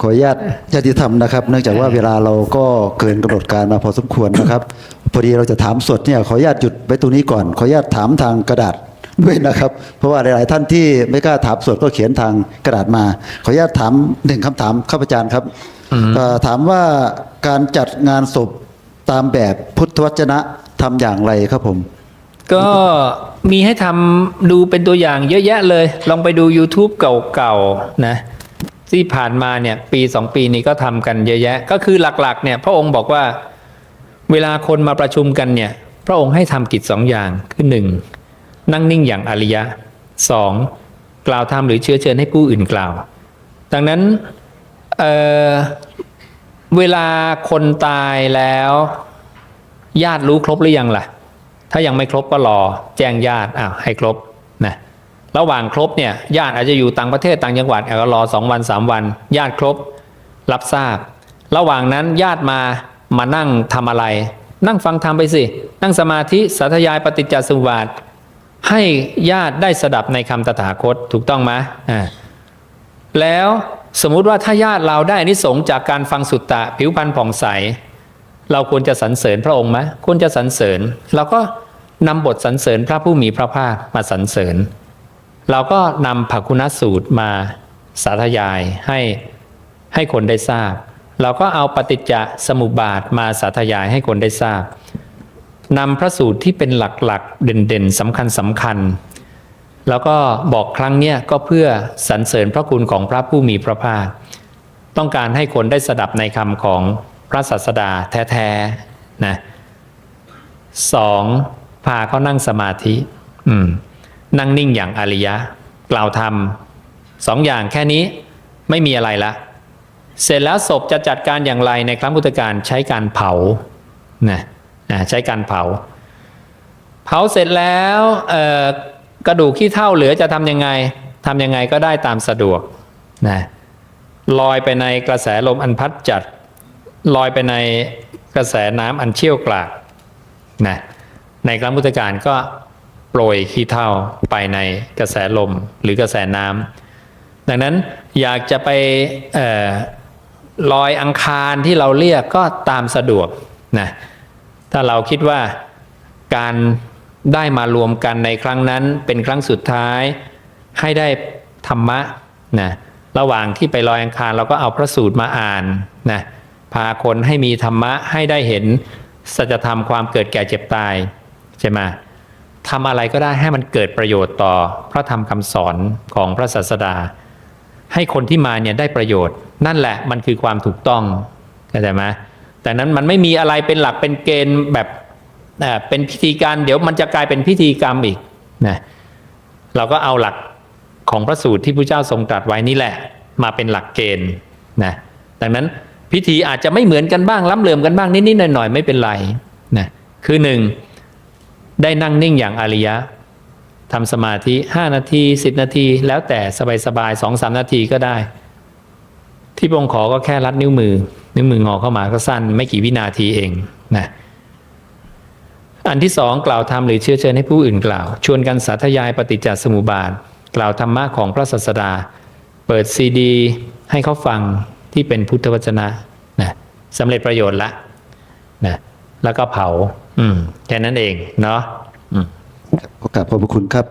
ขออนุญาตญาติธรรมนะครับ เนื่องจากว่าเวลาเราก็เกินกำหนดการมาพอสมควรนะครับ พอดีเราจะถามสดเนี่ยขออนุญาตหยุดไว้ตรงนี้ก่อน ขออนุญาตถามทางกระดาษด้วยนะครับ เพราะว่าหลาย ๆ ท่านที่ไม่กล้าถามสดก็เขียนทางกระดาษมา ขออนุญาตถามหนึ่งคำถามข้าพเจ้าครับเอ่อถามว่าการจัดงานศพตามแบบพุทธวจนะทำอย่างไรครับผม ก็มีให้ทำดูเป็นตัวอย่างเยอะแยะเลย ลองไปดู YouTube เก่าๆนะ ที่ผ่านมาเนี่ยปีสองปีนี้ก็ทำกันเยอะแยะ ก็คือหลักๆเนี่ยพระองค์บอกว่าเวลาคนมาประชุมกันเนี่ยพระองค์ให้ทำกิจสองอย่างคือหนึ่งนั่งนิ่งอย่างอริยะสองกล่าวธรรมหรือเชื้อเชิญให้ผู้อื่นกล่าว ดังนั้นเเวลาคนตายแล้วญาติรู้ครบหรือยังล่ะ ถ้ายังไม่ครบก็รอแจ้งญาติอ้าวให้ครบนะ ระหว่างครบเนี่ยญาติอาจจะอยู่ต่างประเทศต่างจังหวัดเอาก็รอสองวันสามวัน ญาติครบ รับทราบ ระหว่างนั้นญาติมามานั่งทำอะไร นั่งฟังธรรมไปสิ นั่งสมาธิสาธยายปฏิจจสมุปบาทให้ญาติได้สดับในคำตถาคตถูกต้องไหมอ่าแล้วสมมุติว่าถ้าญาติเราได้อนิสงจากการฟังสุตตะผิวพรรณผ่องใส เราควรจะสรรเสริญพระองค์ไหมควรจะสรรเสริญเราก็นำบทสรรเสริญพระผู้มีพระภาคมาสรรเสริญ เราก็นำภคุณสูตรมาสาธยายให้ให้คนได้ทราบ เราก็เอาปฏิจจสมุปบาทมาสาธยายให้คนได้ทราบนำพระสูตรที่เป็นหลักๆ เด่นๆสำคัญสำคัญๆแล้วก็บอกครั้งเนี้ยก็เพื่อสรรเสริญพระคุณของพระผู้มีพระภาค ต้องการให้คนได้สดับในคำของพระศาสดาแท้ๆนะสองพาเขานั่งสมาธิ อืม นั่งนิ่งอย่างอริยะ กล่าวธรรมสองอย่างแค่นี้ไม่มีอะไรละ เสร็จแล้วศพจะจัดการอย่างไรในครั้งพุทธกาลใช้การเผานะนะใช้การเผา เผาเสร็จแล้วกระดูกขี้เท่าเหลือจะทำยังไงทำยังไงก็ได้ตามสะดวกนะลอยไปในกระแสลมอันพัดจัด ลอยไปในกระแสน้ำอันเชี่ยวกรากนะในครั้งพุทธกาลก็ ปรยขี้เท่าไปในกระแสลมหรือกระแสน้ำดังนั้นอยากจะไปออลอยอังคารที่เราเรียกก็ตามสะดวกนะถ้าเราคิดว่าการได้มารวมกันในครั้งนั้นเป็นครั้งสุดท้ายให้ได้ธรรมะนะระหว่างที่ไปลอยอังคารเราก็เอาพระสูตรมาอ่านนะพาคนให้มีธรรมะให้ได้เห็นสัจธรรมความเกิดแก่เจ็บตายใช่ไหม ทำอะไรก็ได้ให้มันเกิดประโยชน์ต่อพระธรรมคำสอนของพระศาสดา ให้คนที่มาเนี่ยได้ประโยชน์ นั่นแหละมันคือความถูกต้องเข้าใจไหมแต่นั้นมันไม่มีอะไรเป็นหลักเป็นเกณฑ์แบบเอ่อเป็นพิธีการเดี๋ยวมันจะกลายเป็นพิธีกรรมอีกนะเราก็เอาหลักของพระสูตรที่พระเจ้าทรงตรัสไว้นี่แหละ มาเป็นหลักเกณฑ์นะดังนั้นพิธีอาจจะไม่เหมือนกันบ้างล้ำเหลื่อมกันบ้างนิดๆหน่อยๆไม่เป็นไรนะคือหนึ่ง ได้นั่งนิ่งอย่างอริยะทำสมาธิ 5 นาที 10 นาที แล้วแต่สบายๆสองสามนาทีก็ได้ ที่พระองขอก็แค่รัดนิ้วมือ นิ้วมืองอเข้ามาก็สั้นไม่กี่วินาทีเองนะอันที่สองกล่าวธรรมหรือเชื้อเชิญให้ผู้อื่นกล่าว ชวนกันสาธยายปฏิจจสมุปบาท กล่าวธรรมะของพระศาสดา เปิดซีดี ให้เขาฟังที่เป็นพุทธวจนะนะสำเร็จประโยชน์ละนะ แล้วก็เผา อืมแค่นั้นเองเนาะอืมขอกราบขอบพระคุณครับ